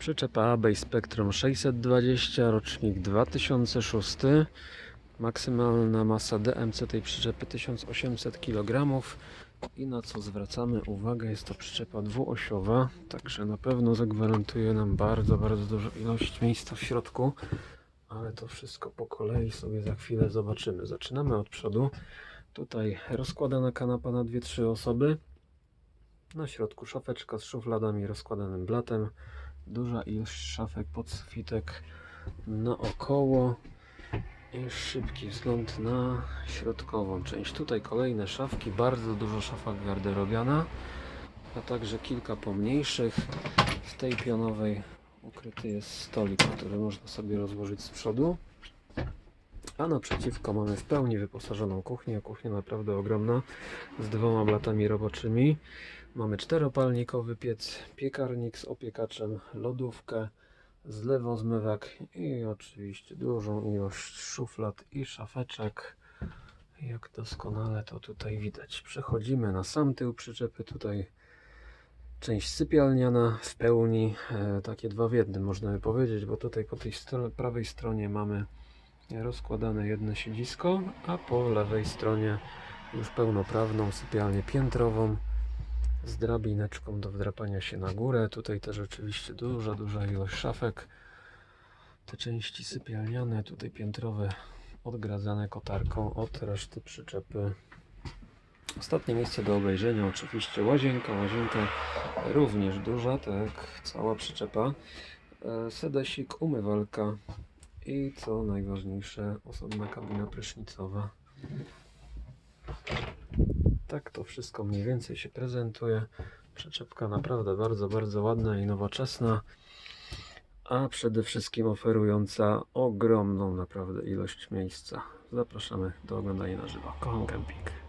Przyczepa Bay Spectrum 620, rocznik 2006. Maksymalna masa DMC tej przyczepy 1800 kg. I na co zwracamy uwagę, jest to przyczepa dwuosiowa, także na pewno zagwarantuje nam bardzo, bardzo dużą ilość miejsca w środku. Ale to wszystko po kolei sobie za chwilę zobaczymy. Zaczynamy od przodu. Tutaj rozkładana kanapa na 2-3 osoby. Na środku szafeczka z szufladami, rozkładanym blatem. Duża ilość szafek pod sufitek naokoło. I szybki wzgląd na środkową część. Tutaj kolejne szafki, bardzo dużo szafek garderobiana, a także kilka pomniejszych. W tej pionowej ukryty jest stolik, który można sobie rozłożyć z przodu. A naprzeciwko mamy w pełni wyposażoną kuchnię. Kuchnia naprawdę ogromna, z dwoma blatami roboczymi. Mamy czteropalnikowy piec, piekarnik z opiekaczem, lodówkę, zlewozmywak i oczywiście dużą ilość szuflad i szafeczek. Jak doskonale to tutaj widać. Przechodzimy na sam tył przyczepy. Tutaj część sypialniana w pełni, e, takie dwa w jednym można by powiedzieć, bo tutaj po tej stro- prawej stronie mamy rozkładane jedno siedzisko, a po lewej stronie już pełnoprawną sypialnię piętrową z drabineczką do wdrapania się na górę. Tutaj też oczywiście duża, duża ilość szafek. Te części sypialniane, tutaj piętrowe, odgradzane kotarką od reszty przyczepy. Ostatnie miejsce do obejrzenia oczywiście łazienka. Łazienka również duża, tak cała przyczepa. E, Sedesik, umywalka i co najważniejsze osobna kabina prysznicowa. Tak to wszystko mniej więcej się prezentuje. Przyczepka naprawdę bardzo, bardzo ładna i nowoczesna, a przede wszystkim oferująca ogromną naprawdę ilość miejsca. Zapraszamy do oglądania na żywo. Kocham camping.